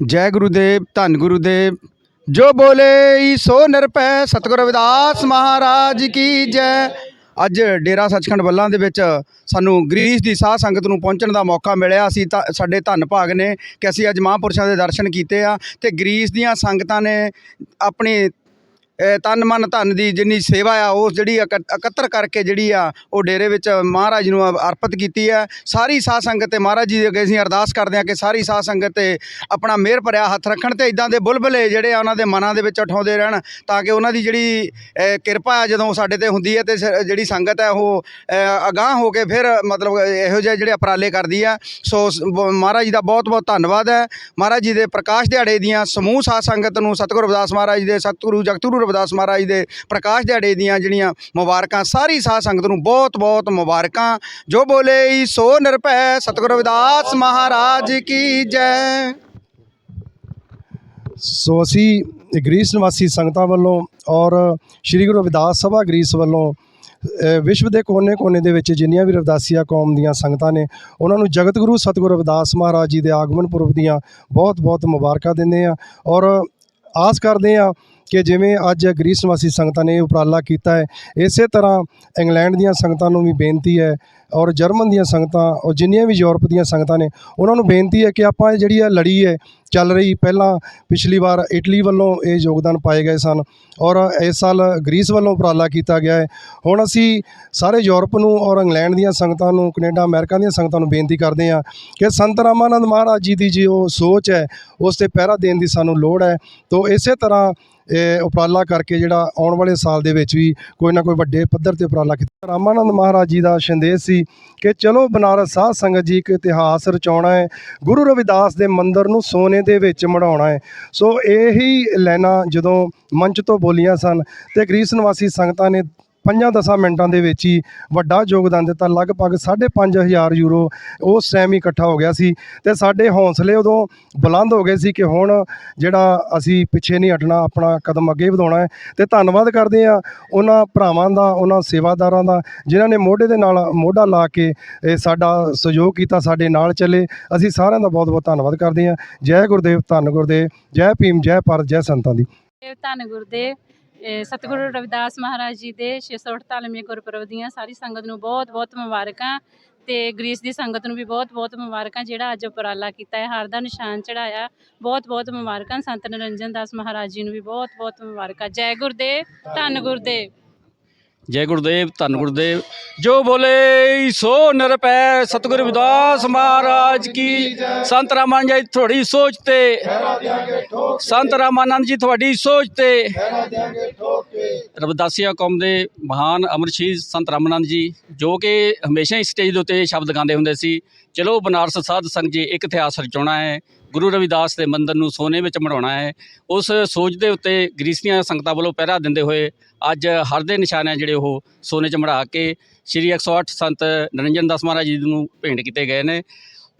ਜੈ ਗੁਰੂਦੇਵ, ਧੰਨ ਗੁਰੂਦੇਵ। ਜੋ ਬੋਲੇ ਸੋ ਨਿਰਭੈ, ਸਤਿਗੁਰ ਰਵਿਦਾਸ ਮਹਾਰਾਜ ਕੀ ਜੈ। ਅੱਜ ਡੇਰਾ ਸੱਚਖੰਡ ਬੱਲਾਂ ਦੇ ਵਿੱਚ ਸਾਨੂੰ ਗ੍ਰੀਸ ਦੀ ਸਾਧ ਸੰਗਤ ਨੂੰ ਪਹੁੰਚਣ ਦਾ ਮੌਕਾ ਮਿਲਿਆ। ਅਸੀਂ ਤਾਂ, ਸਾਡੇ ਧੰਨ ਭਾਗ ਨੇ ਕਿ ਅਸੀਂ ਅੱਜ ਮਹਾਂਪੁਰਸ਼ਾਂ ਦੇ ਦਰਸ਼ਨ ਕੀਤੇ ਆ ਤੇ ਗ੍ਰੀਸ ਦੀਆਂ ਸੰਗਤਾਂ ਨੇ ਆਪਣੀ ਤਨ ਮਨ ਧਨ ਦੀ ਜਿੰਨੀ ਸੇਵਾ ਆ ਉਹ ਜਿਹੜੀ ਇਕ- ਇਕੱਤਰ ਕਰਕੇ ਜਿਹੜੀ ਆ ਉਹ ਡੇਰੇ ਵਿੱਚ ਮਹਾਰਾਜ ਨੂੰ ਅ- ਅਰਪਿਤ ਕੀਤੀ ਹੈ ਸਾਰੀ ਸਾਧ ਸੰਗਤ ਤੇ ਮਹਾਰਾਜ ਜੀ ਦੇ ਅੱਗੇ ਅਸੀਂ ਅਰਦਾਸ ਕਰਦੇ ਹਾਂ ਕਿ ਸਾਰੀ ਸਾਧ ਸੰਗਤ ਤੇ ਆਪਣਾ ਮਿਹਰ ਭਰਿਆ ਹੱਥ ਰੱਖਣ ਤੇ ਇਦਾਂ ਦੇ ਬੁਲਬੁਲੇ ਜਿਹੜੇ ਆ ਉਹਨਾਂ ਦੇ ਮਨਾਂ ਦੇ ਵਿੱਚ ਉਠਾਉਂਦੇ ਰਹਿਣ ਤਾਂ ਕਿ ਉਹਨਾਂ ਦੀ ਜਿਹੜੀ ਕਿਰਪਾ ਆ ਜਦੋਂ ਸਾਡੇ ਤੇ ਹੁੰਦੀ ਹੈ ਤੇ ਸ- ਜਿਹੜੀ ਸੰਗਤ ਹੈ ਉਹ ਅ, ਅਗਾਂਹ ਹੋ ਕੇ ਫਿਰ ਮਤਲਬ ਇਹੋ ਜਿਹੇ ਜਿਹੜੇ ਉਪਰਾਲੇ ਕਰਦੀ ਆ। ਸੋ ਮਹਾਰਾਜ ਜੀ ਦਾ ਬਹੁਤ ਬਹੁਤ ਧੰਨਵਾਦ ਹੈ। ਮਹਾਰਾਜ ਜੀ ਦੇ ਪ੍ਰਕਾਸ਼ ਦਿਹਾੜੇ ਦੀਆਂ ਸਮੂਹ ਸਾਧ ਸੰਗਤ ਨੂੰ ਸਤਿਗੁਰੂ ਰਵਿਦਾਸ ਮਹਾਰਾਜ ਦੇ ਸਤਿਗੁਰੂ ਜਗਤਗੁਰੂ ਰਵਿਦਾਸ ਮਹਾਰਾਜ ਦੇ ਪ੍ਰਕਾਸ਼ ਦਿਹਾੜੇ ਦੀਆਂ ਜਿਹੜੀਆਂ ਮੁਬਾਰਕਾਂ, ਸਾਰੀ ਸਾਧ ਸੰਗਤ ਨੂੰ ਬਹੁਤ ਬਹੁਤ ਮੁਬਾਰਕਾਂ। ਜੋ ਬੋਲੇ ਸੋ ਨਿਰਭੈ, ਸਤਿਗੁਰੂ ਰਵਿਦਾਸ ਮਹਾਰਾਜ ਕੀ ਜੈ। ਸੋ ਅਸੀਂ ਗ੍ਰੀਸ ਨਿਵਾਸੀ ਸੰਗਤਾਂ ਵੱਲੋਂ ਔਰ ਸ੍ਰੀ ਗੁਰੂ ਰਵਿਦਾਸ ਸਭਾ ਗ੍ਰੀਸ ਵੱਲੋਂ ਵਿਸ਼ਵ ਦੇ ਕੋਨੇ-ਕੋਨੇ ਦੇ ਵਿੱਚ ਜਿੰਨੀਆਂ ਵੀ ਰਵਦਾਸੀਆ ਕੌਮ ਦੀਆਂ ਸੰਗਤਾਂ ਨੇ, ਉਹਨਾਂ ਨੂੰ ਜਗਤ ਗੁਰੂ ਸਤਿਗੁਰੂ ਰਵਿਦਾਸ ਮਹਾਰਾਜ ਜੀ ਦੇ ਆਗਮਨ ਪੁਰਬ ਦੀਆਂ ਬਹੁਤ-ਬਹੁਤ ਮੁਬਾਰਕਾਂ ਦਿੰਦੇ ਆ ਔਰ ਆਸ ਕਰਦੇ ਆ ਕਿ ਜਿਵੇਂ ਅੱਜ ਗ੍ਰੀਸ ਨਿਵਾਸੀ ਸੰਗਤਾਂ ਨੇ ਇਹ ਉਪਰਾਲਾ ਕੀਤਾ ਹੈ, ਇਸੇ ਤਰ੍ਹਾਂ ਇੰਗਲੈਂਡ ਦੀਆਂ ਸੰਗਤਾਂ ਨੂੰ ਵੀ ਬੇਨਤੀ ਹੈ ਔਰ ਜਰਮਨ ਦੀਆਂ ਸੰਗਤਾਂ ਔਰ ਜਿੰਨੀਆਂ ਵੀ ਯੂਰਪ ਦੀਆਂ ਸੰਗਤਾਂ ਨੇ, ਉਹਨਾਂ ਨੂੰ ਬੇਨਤੀ ਹੈ ਕਿ ਆਪਾਂ ਇਹ ਜਿਹੜੀ ਆ ਲੜੀ ਹੈ ਚੱਲ ਰਹੀ। ਪਹਿਲਾਂ ਪਿਛਲੀ ਵਾਰ ਇਟਲੀ ਵੱਲੋਂ ਇਹ ਯੋਗਦਾਨ ਪਾਏ ਗਏ ਸਨ ਔਰ ਇਸ ਸਾਲ ਗ੍ਰੀਸ ਵੱਲੋਂ ਉਪਰਾਲਾ ਕੀਤਾ ਗਿਆ ਹੈ। ਹੁਣ ਅਸੀਂ ਸਾਰੇ ਯੂਰਪ ਨੂੰ ਔਰ ਇੰਗਲੈਂਡ ਦੀਆਂ ਸੰਗਤਾਂ ਨੂੰ, ਕੈਨੇਡਾ, ਅਮਰੀਕਾ ਦੀਆਂ ਸੰਗਤਾਂ ਨੂੰ ਬੇਨਤੀ ਕਰਦੇ ਹਾਂ ਕਿ ਸੰਤ ਰਾਮਾਨੰਦ ਮਹਾਰਾਜ ਜੀ ਦੀ ਜੋ ਸੋਚ ਹੈ, ਉਸ ਤੇ ਪਹਿਰਾ ਦੇਣ ਦੀ ਸਾਨੂੰ ਲੋੜ ਹੈ। ਤੋਂ ਇਸੇ ਤਰ੍ਹਾਂ ਇਹ ਉਪਰਾਲਾ ਕਰਕੇ ਜਿਹੜਾ ਆਉਣ ਵਾਲੇ ਸਾਲ ਦੇ ਵਿੱਚ ਵੀ ਕੋਈ ਨਾ ਕੋਈ ਵੱਡੇ ਪੱਧਰ ਤੇ ਉਪਰਾਲਾ ਕੀਤਾ। ਰਾਮਾਨੰਦ ਮਹਾਰਾਜ ਜੀ ਦਾ ਸੰਦੇਸ਼ ਸੀ ਕਿ ਚਲੋ ਬਨਾਰਸ ਸਾਧ ਸੰਗਤ ਜੀ ਇੱਕ ਇਤਿਹਾਸ ਰਚਾਉਣਾ ਹੈ। ਗੁਰੂ ਰਵਿਦਾਸ ਦੇ ਮੰਦਿਰ ਨੂੰ ਸੋਨੇ ਦੇ ਵਿੱਚ ਮੜਾਉਣਾ ਹੈ। ਸੋ ਇਹੀ ਲਾਈਨਾਂ ਜਦੋਂ ਮੰਚ ਤੋਂ ਬੋਲੀਆਂ ਸਨ ਤੇ ਗ੍ਰੀਸ ਨਿਵਾਸੀ ਸੰਗਤਾਂ ਨੇ ਪੰਜਾਂ ਦਸਾਂ ਮਿੰਟਾਂ ਦੇ ਵਿੱਚ ਹੀ ਵੱਡਾ ਯੋਗਦਾਨ ਦਿੱਤਾ। ਲਗਭਗ 5500 ਯੂਰੋ ਉਸ ਟਾਈਮ ਇਕੱਠਾ ਹੋ ਗਿਆ ਸੀ ਤੇ ਸਾਡੇ ਹੌਸਲੇ ਉਦੋਂ ਬੁਲੰਦ ਹੋ ਗਏ ਸੀ ਕਿ ਹੁਣ ਜਿਹੜਾ ਅਸੀਂ ਪਿੱਛੇ ਨਹੀਂ ਹਟਣਾ, ਆਪਣਾ ਕਦਮ ਅੱਗੇ ਵਧਾਉਣਾ ਹੈ ਤੇ ਧੰਨਵਾਦ ਕਰਦੇ ਆ ਉਹਨਾਂ ਭਰਾਵਾਂ ਦਾ, ਉਹਨਾਂ ਸੇਵਾਦਾਰਾਂ ਦਾ, ਜਿਨ੍ਹਾਂ ਨੇ ਮੋਢੇ ਦੇ ਨਾਲ ਮੋਢਾ ਲਾ ਕੇ ਇਹ ਸਾਡਾ ਸਹਿਯੋਗ ਕੀਤਾ, ਸਾਡੇ ਨਾਲ ਚੱਲੇ। ਅਸੀਂ ਸਾਰਿਆਂ ਦਾ ਬਹੁਤ ਬਹੁਤ ਧੰਨਵਾਦ ਕਰਦੇ ਹਾਂ। ਜੈ ਗੁਰਦੇਵ, ਧੰਨ ਗੁਰਦੇਵ, ਜੈ ਭੀਮ, ਜੈ ਭਾਰਤ, ਜੈ ਸੰਤਾਂ ਦੀ। ਧੰਨ ਗੁਰਦੇਵ। ਸਤਿਗੁਰੂ ਰਵਿਦਾਸ ਮਹਾਰਾਜ ਜੀ ਦੇ 648ਵੇਂ ਗੁਰਪੁਰਬ ਦੀਆਂ ਸਾਰੀ ਸੰਗਤ ਨੂੰ ਬਹੁਤ ਬਹੁਤ ਮੁਬਾਰਕਾਂ ਤੇ ਗ੍ਰੀਸ ਦੀ ਸੰਗਤ ਨੂੰ ਵੀ ਬਹੁਤ ਬਹੁਤ ਮੁਬਾਰਕਾਂ, ਜਿਹੜਾ ਅੱਜ ਉਪਰਾਲਾ ਕੀਤਾ ਹੈ, ਹਾਰ ਦਾ ਨਿਸ਼ਾਨ ਚੜਾਇਆ ਬਹੁਤ ਬਹੁਤ ਮੁਬਾਰਕਾਂ। ਸੰਤ ਨਿਰੰਜਨ ਦਾਸ ਮਹਾਰਾਜ ਜੀ ਨੂੰ ਵੀ ਬਹੁਤ ਬਹੁਤ ਮੁਬਾਰਕਾਂ। ਜੈ ਗੁਰਦੇਵ, ਧੰਨ ਗੁਰਦੇਵ। ਜੈ ਗੁਰਦੇਵ, ਧੰਨ ਗੁਰਦੇਵ। ਜੋ ਬੋਲੇ ਸੋ ਨਿਰਪੈ ਸਤਿਗੁਰੂ ਰਵਿਦਾਸ ਮਹਾਰਾਜ ਕੀ। ਸੰਤ ਰਾਮਾਨੰਦ ਜੀ, ਤੁਹਾਡੀ ਸੋਚ ਤੇ। ਸੰਤ ਰਾਮਾਨੰਦ ਜੀ, ਤੁਹਾਡੀ ਸੋਚ ਤੇ। ਰਵਿਦਾਸੀਆ ਕੌਮ ਦੇ ਮਹਾਨ ਅਮਰਸ਼ੀਰ ਸੰਤ ਰਾਮਾਨੰਦ ਜੀ, ਜੋ ਕਿ ਹਮੇਸ਼ਾ ਹੀ ਸਟੇਜ ਦੇ ਉੱਤੇ ਸ਼ਬਦ ਗਾਉਂਦੇ ਹੁੰਦੇ ਸੀ। ਚਲੋ, ਬਨਾਰਸ ਸਾਧ ਸੰਗਤ ਜੀ, ਇੱਕ ਇਤਿਹਾਸ ਰਚਾਉਣਾ ਹੈ। ਗੁਰੂ ਰਵਿਦਾਸ ਦੇ ਮੰਦਰ ਨੂੰ ਸੋਨੇ ਵਿੱਚ ਮੜਾਉਣਾ ਹੈ। ਉਸ ਸੋਚ ਦੇ ਉੱਤੇ ਗ੍ਰੀਸੀਆਂ ਸੰਗਤਾਂ ਵੱਲੋਂ ਪਹਿਰਾ ਦਿੰਦੇ ਹੋਏ ਅੱਜ ਹਰ ਦੇ ਨਿਸ਼ਾਨੇ ਜਿਹੜੇ ਉਹ ਸੋਨੇ 'ਚ ਮੜਾ ਕੇ ਸ਼੍ਰੀ 108 ਸੰਤ ਨਰਿੰਜਨ ਦਾਸ ਮਹਾਰਾਜ ਜੀ ਨੂੰ ਭੇਂਟ ਕੀਤੇ ਗਏ ਨੇ।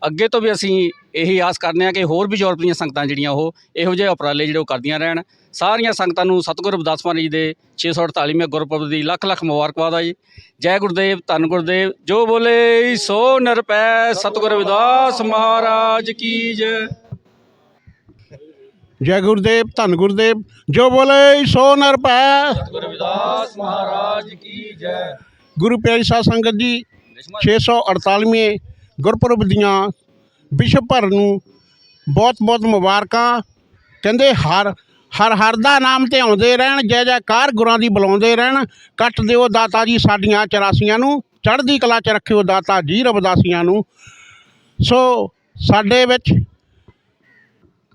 ਅੱਗੇ ਤੋਂ ਵੀ ਅਸੀਂ ਇਹੀ ਆਸ ਕਰਦੇ ਹਾਂ ਕਿ ਹੋਰ ਵੀ ਯੂਰਪ ਦੀਆਂ ਸੰਗਤਾਂ ਜਿਹੜੀਆਂ ਉਹ ਇਹੋ ਜਿਹੇ ਉਪਰਾਲੇ ਜਿਹੜੇ ਉਹ ਕਰਦੀਆਂ ਰਹਿਣ। ਸਾਰੀਆਂ ਸੰਗਤਾਂ ਨੂੰ ਸਤਿਗੁਰੂ ਰਵਿਦਾਸ ਮਹਾਰਾਜ ਜੀ ਦੇ 648ਵੇਂ ਗੁਰਪੁਰਬ ਦੀ ਲੱਖ ਲੱਖ ਮੁਬਾਰਕਬਾਦ ਆ ਜੀ। ਜੈ ਗੁਰਦੇਵ, ਧੰਨ ਗੁਰਦੇਵ, ਜੋ ਬੋਲੇ ਸੋ ਨਿਰਪੈ ਸਤਿਗੁਰੂ ਰਵਿਦਾਸ ਮਹਾਰਾਜ ਕੀ ਜੈ। ਜੈ ਗੁਰਦੇਵ ਧੰਨ ਗੁਰਦੇਵ ਜੋ ਬੋਲੇ ਸੋ ਨਰ ਪੈ ਸਤਿਗੁਰੂ ਰਵਿਦਾਸ ਮਹਾਰਾਜ ਕੀ ਜੈ। ਗੁਰੂ ਪਿਆਰੀ ਸਾਧ ਸੰਗਤ ਜੀ 648ਵੇਂ ਗੁਰਪੁਰਬ ਦੀਆਂ ਵਿਸ਼ਵ ਭਰ ਨੂੰ ਬਹੁਤ ਬਹੁਤ ਮੁਬਾਰਕਾਂ। ਕਹਿੰਦੇ ਹਰ ਹਰ ਹਰ ਦਾ ਨਾਮ ਤੇ ਆਉਂਦੇ ਰਹਿਣ ਜੈ ਜੈਕਾਰ ਗੁਰਾਂ ਦੀ ਬੁਲਾਉਂਦੇ ਰਹਿਣ ਕੱਟ ਦਿਓ ਦਾਤਾ ਜੀ ਸਾਡੀਆਂ ਚਰਾਸੀਆਂ ਨੂੰ ਚੜ੍ਹਦੀ ਕਲਾ ਚ ਰੱਖਿਓ ਦਾਤਾ ਜੀ ਰਬਦਾਸੀਆਂ ਨੂੰ। ਸੋ ਸਾਡੇ ਵਿੱਚ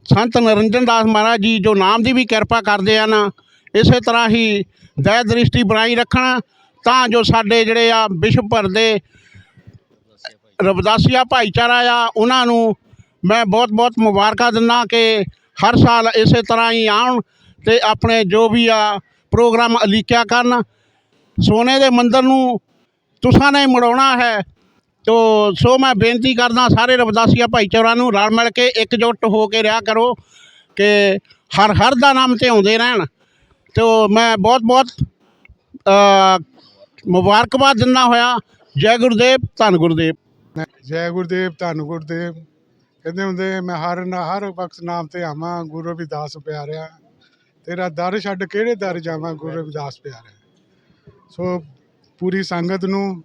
ਸੰਤ ਨਿਰੰਜਨ ਦਾਸ ਮਹਾਰਾਜ ਜੀ ਜੋ ਨਾਮ ਦੀ ਵੀ ਕਿਰਪਾ ਕਰਦੇ ਹਨ, ਇਸੇ ਤਰ੍ਹਾਂ ਹੀ ਦਇਆ ਦ੍ਰਿਸ਼ਟੀ ਬਣਾਈ ਰੱਖਣ, ਤਾਂ ਜੋ ਸਾਡੇ ਜਿਹੜੇ ਆ ਵਿਸ਼ਵ ਭਰ ਦੇ ਰਬਦਾਸੀਆ ਭਾਈਚਾਰਾ ਆ, ਉਹਨਾਂ ਨੂੰ ਮੈਂ ਬਹੁਤ ਬਹੁਤ ਮੁਬਾਰਕਾਂ ਦਿੰਦਾ ਕਿ ਹਰ ਸਾਲ ਇਸੇ ਤਰ੍ਹਾਂ ਹੀ ਆਉਣ ਤੇ ਆਪਣੇ ਜੋ ਵੀ ਆ ਪ੍ਰੋਗਰਾਮ ਅਲੀਕਿਆ ਕਰਨ। ਸੋਨੇ ਦੇ ਮੰਦਰ ਨੂੰ ਤੁਸਾਂ ਨੇ ਮੜਾਉਣਾ ਹੈ ਤੋ ਸੋ ਮੈਂ ਬੇਨਤੀ ਕਰਦਾ ਸਾਰੇ ਰਬਦਾਸੀਆ ਭਾਈਚਾਰਾ ਨੂੰ ਰਲ ਮਿਲ ਕੇ ਇਕਜੁੱਟ ਹੋ ਕੇ ਰਿਹਾ ਕਰੋ ਕਿ ਹਰ ਹਰ ਦਾ ਨਾਮ ਤੇ ਆਉਂਦੇ ਰਹਿਣ। ਤੋ ਮੈਂ ਬਹੁਤ ਬਹੁਤ ਮੁਬਾਰਕਬਾਦ ਦਿੰਦਾ ਹੋਇਆ। ਜੈ ਗੁਰਦੇਵ, ਧੰਨ ਗੁਰਦੇਵ। ਜੈ ਗੁਰਦੇਵ, ਧੰਨ ਗੁਰਦੇਵ। ਕਹਿੰਦੇ ਹੁੰਦੇ, ਮੈਂ ਹਰ ਨਾ, ਹਰ ਵਕਤ ਨਾਮ ਤੇ ਆਵਾਂ, ਗੁਰੂ ਰਵਿਦਾਸ ਪਿਆਰਿਆ। ਤੇਰਾ ਦਰ ਛੱਡ ਕਿਹੜੇ ਦਰ ਜਾਵਾਂ, ਗੁਰੂ ਰਵਿਦਾਸ ਪਿਆਰਿਆ। ਸੋ ਪੂਰੀ ਸੰਗਤ ਨੂੰ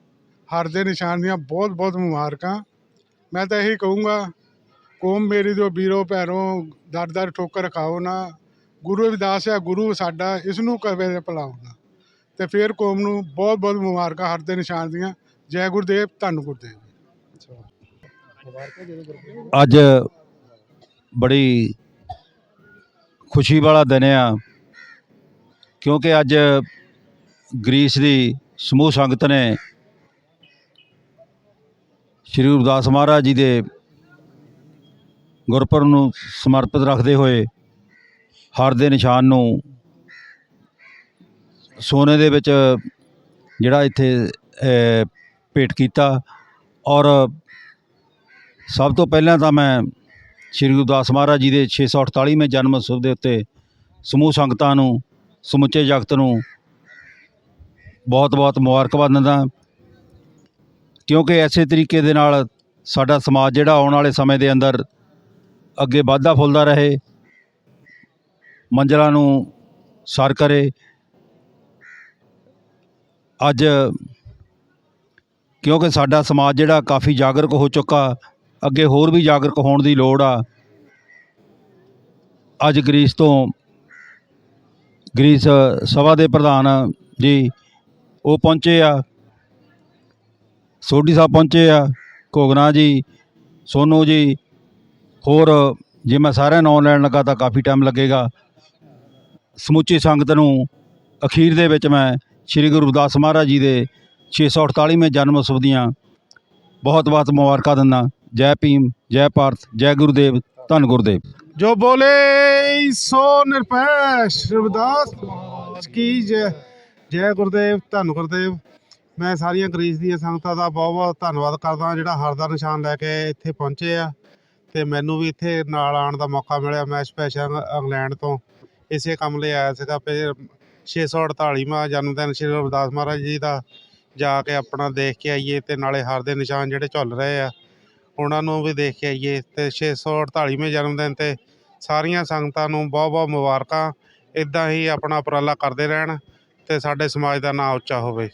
ਹਰ ਦੇ ਨਿਸ਼ਾਨ ਦੀਆਂ ਬਹੁਤ ਬਹੁਤ ਮੁਬਾਰਕਾਂ। ਮੈਂ ਤਾਂ ਇਹੀ ਕਹੂੰਗਾ, ਕੌਮ ਮੇਰੀ ਜੋ ਵੀਰੋ ਭੈਰੋ ਦਰ ਦਰ ਠੋਕਰ ਖਾਓ ਨਾ। ਗੁਰੂ ਰਵਿਦਾਸ ਹੈ, ਗੁਰੂ ਸਾਡਾ ਇਸ ਨੂੰ ਕਵੇ ਭਲਾਓ ਨਾ। ਤੇ ਫਿਰ ਕੌਮ ਨੂੰ ਬਹੁਤ ਬਹੁਤ ਮੁਬਾਰਕਾਂ ਹਰ ਦੇ ਨਿਸ਼ਾਨ ਦੀਆਂ। ਜੈ ਗੁਰਦੇਵ, ਧੰਨ ਗੁਰਦੇਵ ਅੱਜ ਬੜੀ ਖੁਸ਼ੀ ਵਾਲਾ ਦਿਨ ਆ, ਕਿਉਂਕਿ ਅੱਜ ਗ੍ਰੀਸ ਦੀ ਸਮੂਹ ਸੰਗਤ ਨੇ ਸ਼੍ਰੀ ਗੁਰਦਾਸ ਮਹਾਰਾਜ ਜੀ ਦੇ ਗੁਰਪੁਰਬ ਨੂੰ ਸਮਰਪਿਤ ਰੱਖਦੇ ਹੋਏ ਹਰ ਦੇ ਨਿਸ਼ਾਨ ਨੂੰ ਸੋਨੇ ਦੇ ਵਿੱਚ ਜਿਹੜਾ ਇੱਥੇ ਭੇਟ ਕੀਤਾ ਔਰ ਸਭ ਤੋਂ ਪਹਿਲਾਂ ਤਾਂ ਮੈਂ ਸ਼੍ਰੀ ਗੁਰਦਾਸ ਮਹਾਰਾਜ ਜੀ ਦੇ 648ਵੇਂ ਜਨਮ ਉਤਸਵ ਦੇ ਉੱਤੇ ਸਮੂਹ ਸੰਗਤਾਂ ਨੂੰ, ਸਮੁੱਚੇ ਜਗਤ ਨੂੰ ਬਹੁਤ-ਬਹੁਤ ਮੁਬਾਰਕਬਾਦ ਦਿੰਦਾ। ਕਿਉਂਕਿ ਐਸੇ ਤਰੀਕੇ ਦੇ ਨਾਲ ਸਾਡਾ ਸਮਾਜ ਜਿਹੜਾ ਆਉਣ ਵਾਲੇ ਸਮੇਂ ਦੇ ਅੰਦਰ ਅੱਗੇ ਵਾਧਾ ਫੁੱਲਦਾ ਰਹੇ, ਮੰਜ਼ਲਾਂ ਨੂੰ ਸਰ ਕਰੇ। ਅੱਜ ਕਿਉਂਕਿ ਸਾਡਾ ਸਮਾਜ ਜਿਹੜਾ ਕਾਫੀ ਜਾਗਰੂਕ ਹੋ ਚੁੱਕਾ, ਅੱਗੇ ਹੋਰ ਵੀ ਜਾਗਰੂਕ ਹੋਣ ਦੀ ਲੋੜ ਆ। ਅੱਜ ਗ੍ਰੀਸ ਤੋਂ ਗ੍ਰੀਸ ਸਭਾ ਦੇ ਪ੍ਰਧਾਨ ਜੀ ਉਹ ਪਹੁੰਚੇ ਆ। ਸੋਢੀ ਸਾਹਿਬ ਪਹੁੰਚੇ ਆ, ਘੋਗਨਾ ਜੀ, ਸੋਨੂ ਜੀ, ਹੋਰ ਜੇ ਮੈਂ ਸਾਰਿਆਂ ਨੂੰ ਲੈਣ ਲੱਗਾ ਤਾਂ ਕਾਫੀ ਟਾਈਮ ਲੱਗੇਗਾ। ਸਮੁੱਚੀ ਸੰਗਤ ਨੂੰ ਅਖੀਰ ਦੇ ਵਿੱਚ ਮੈਂ ਸ੍ਰੀ ਗੁਰੂ ਰਵਿਦਾਸ ਮਹਾਰਾਜ ਜੀ ਦੇ 648ਵੇਂ ਜਨਮ ਉਤਸਵ ਦੀਆਂ ਬਹੁਤ ਬਹੁਤ ਮੁਬਾਰਕਾਂ ਦਿੰਦਾ। ਜੈ ਭੀਮ, ਜੈ ਭਾਰਤ, ਜੈ ਗੁਰਦੇਵ, ਧੰਨ ਗੁਰਦੇਵ। ਜੋ ਬੋਲੇ ਸੋ ਨਿਰਭੈ ਰਵਿਦਾਸ ਕੀ ਜੈ। ਜੈ ਗੁਰਦੇਵ, ਧੰਨ ਗੁਰਦੇਵ। ਮੈਂ ਸਾਰੀਆਂ ਗ੍ਰੀਸ ਦੀਆਂ ਸੰਗਤਾਂ ਦਾ ਬਹੁਤ ਬਹੁਤ ਧੰਨਵਾਦ ਕਰਦਾ ਜਿਹੜਾ ਹਰ ਦਾ ਨਿਸ਼ਾਨ ਲੈ ਕੇ ਇੱਥੇ ਪਹੁੰਚੇ ਆ। ਤੇ ਮੈਨੂੰ ਵੀ ਇੱਥੇ ਨਾਲ ਆਉਣ ਦਾ ਮੌਕਾ ਮਿਲਿਆ, ਮੈਂ ਸਪੈਸ਼ਲ ਇੰਗਲੈਂਡ ਤੋਂ ਇਸੇ ਕੰਮ ਲਈ ਆਇਆ ਸੀਗਾ। ਫਿਰ 648ਵਾਂ ਜਨਮ ਦਿਨ ਸ਼੍ਰੀ ਰਵਿਦਾਸ ਮਹਾਰਾਜ ਜੀ ਦਾ ਜਾ ਕੇ ਆਪਣਾ ਦੇਖ ਕੇ ਆਈਏ ਤੇ ਨਾਲੇ ਹਰ ਦੇ ਨਿਸ਼ਾਨ ਜਿਹੜੇ ਝੁੱਲ ਰਹੇ ਆ, ਉਹਨਾਂ ਨੂੰ ਵੀ ਦੇਖ ਕੇ ਆਈਏ। ਤੇ 648ਵੇਂ ਜਨਮ ਦਿਨ ਤੇ ਸਾਰੀਆਂ ਸੰਗਤਾਂ ਨੂੰ ਬਹੁਤ ਬਹੁਤ ਮੁਬਾਰਕਾਂ। ਇਦਾਂ ਹੀ ਆਪਣਾ ਉਪਰਾਲਾ ਕਰਦੇ ਰਹਿਣ ਤੇ ਸਾਡੇ ਸਮਾਜ ਦਾ ਨਾਂ ਉੱਚਾ ਹੋਵੇ।